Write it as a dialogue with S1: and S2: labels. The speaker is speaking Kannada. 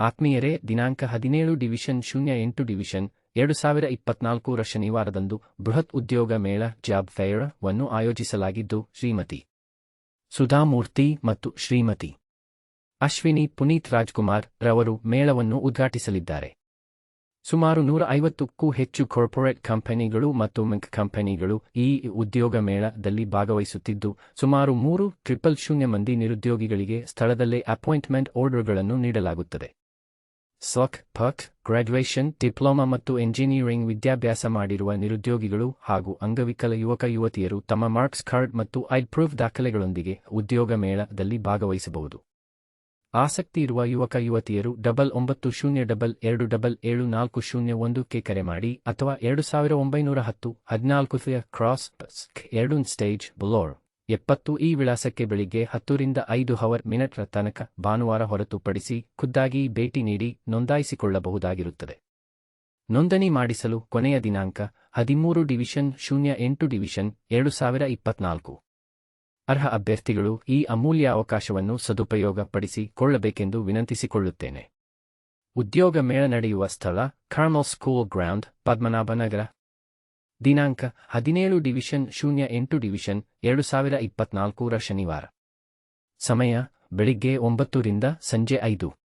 S1: ಆತ್ಮೀಯರೇ, ದಿನಾಂಕ ಹದಿನೇಳು, ಡಿವಿಷನ್ ಶೂನ್ಯ ಎಂಟು, ಡಿವಿಷನ್ ಎರಡು ಸಾವಿರ ಇಪ್ಪತ್ನಾಲ್ಕರ ಶನಿವಾರದಂದು ಬೃಹತ್ ಉದ್ಯೋಗ ಮೇಳ ಜಾಬ್ ಫೇರ್ ವನ್ನು ಆಯೋಜಿಸಲಾಗಿದ್ದು, ಶ್ರೀಮತಿ ಸುಧಾಮೂರ್ತಿ ಮತ್ತು ಶ್ರೀಮತಿ ಅಶ್ವಿನಿ ಪುನೀತ್ ರಾಜ್ಕುಮಾರ್ ರವರು ಮೇಳವನ್ನು ಉದ್ಘಾಟಿಸಲಿದ್ದಾರೆ. ಸುಮಾರು ನೂರ ಐವತ್ತಕ್ಕೂ ಹೆಚ್ಚು ಕಾರ್ಪೊರೇಟ್ ಕಂಪನಿಗಳು ಮತ್ತು ಮಿಂಕ್ ಕಂಪನಿಗಳು ಈ ಉದ್ಯೋಗ ಮೇಳದಲ್ಲಿ ಭಾಗವಹಿಸುತ್ತಿದ್ದು, ಸುಮಾರು ಮೂರು, ಟ್ರಿಪಲ್ ಶೂನ್ಯ ಮಂದಿ ನಿರುದ್ಯೋಗಿಗಳಿಗೆ ಸ್ಥಳದಲ್ಲೇ ಅಪಾಯಿಂಟ್ಮೆಂಟ್ ಆರ್ಡರ್ಗಳನ್ನು ನೀಡಲಾಗುತ್ತದೆ. ಸ್ವಕ್ ಪಕ್ ಗ್ರಾಡ್ಯುಯೇಷನ್ ಡಿಪ್ಲೊಮಾ ಮತ್ತು ಎಂಜಿನಿಯರಿಂಗ್ ವಿದ್ಯಾಭ್ಯಾಸ ಮಾಡಿರುವ ನಿರುದ್ಯೋಗಿಗಳು ಹಾಗೂ ಅಂಗವಿಕಲ ಯುವಕ ಯುವತಿಯರು ತಮ್ಮ ಮಾರ್ಕ್ಸ್ ಕಾರ್ಡ್ ಮತ್ತು ಐಡ್ ಪ್ರೂಫ್ ದಾಖಲೆಗಳೊಂದಿಗೆ ಉದ್ಯೋಗ ಮೇಳದಲ್ಲಿ ಭಾಗವಹಿಸಬಹುದು. ಆಸಕ್ತಿ ಇರುವ ಯುವಕ ಯುವತಿಯರು ಡಬಲ್ ಒಂಬತ್ತು ಶೂನ್ಯ ಡಬಲ್ ಎರಡು ಡಬಲ್ ಏಳು ನಾಲ್ಕು ಶೂನ್ಯ ಒಂದಕ್ಕೆ ಕರೆ ಮಾಡಿ ಅಥವಾ ಎರಡು ಸಾವಿರ ಒಂಬೈನೂರ ಹತ್ತು ಹದಿನಾಲ್ಕು ಕ್ರಾಸ್ ಎರಡು ಸ್ಟೇಜ್, ಬುಲೋರ್. ಎಪ್ಪತ್ತು ಈ ವಿಳಾಸಕ್ಕೆ ಬೆಳಿಗ್ಗೆ ಹತ್ತರಿಂದ ಐದು ಹವರ್ ಮಿನಿಟ್ ತನಕ ಭಾನುವಾರ ಹೊರತುಪಡಿಸಿ ಖುದ್ದಾಗಿ ಭೇಟಿ ನೀಡಿ ನೋಂದಾಯಿಸಿಕೊಳ್ಳಬಹುದಾಗಿರುತ್ತದೆ. ನೋಂದಣಿ ಮಾಡಿಸಲು ಕೊನೆಯ ದಿನಾಂಕ ಹದಿಮೂರು ಡಿವಿಷನ್ ಶೂನ್ಯ ಎಂಟು ಡಿವಿಷನ್ ಎರಡು ಸಾವಿರ ಇಪ್ಪತ್ನಾಲ್ಕು. ಅರ್ಹ ಅಭ್ಯರ್ಥಿಗಳು ಈ ಅಮೂಲ್ಯ ಅವಕಾಶವನ್ನು ಸದುಪಯೋಗಪಡಿಸಿಕೊಳ್ಳಬೇಕೆಂದು ವಿನಂತಿಸಿಕೊಳ್ಳುತ್ತೇನೆ. ಉದ್ಯೋಗ ಮೇಳ ನಡೆಯುವ ಸ್ಥಳ ಕಾರ್ಮಲ್ ಸ್ಕೂಲ್ ಗ್ರೌಂಡ್ ಪದ್ಮನಾಭನಗರ. ದಿನಾಂಕ ಹದಿನೇಳು ಡಿವಿಷನ್ ಶೂನ್ಯ ಎಂಟು ಡಿವಿಷನ್ ಎರಡು ಸಾವಿರ ಇಪ್ಪತ್ನಾಲ್ಕರ ಶನಿವಾರ. ಸಮಯ, ಬೆಳಿಗ್ಗೆ ಒಂಬತ್ತರಿಂದ ಸಂಜೆ ಐದು.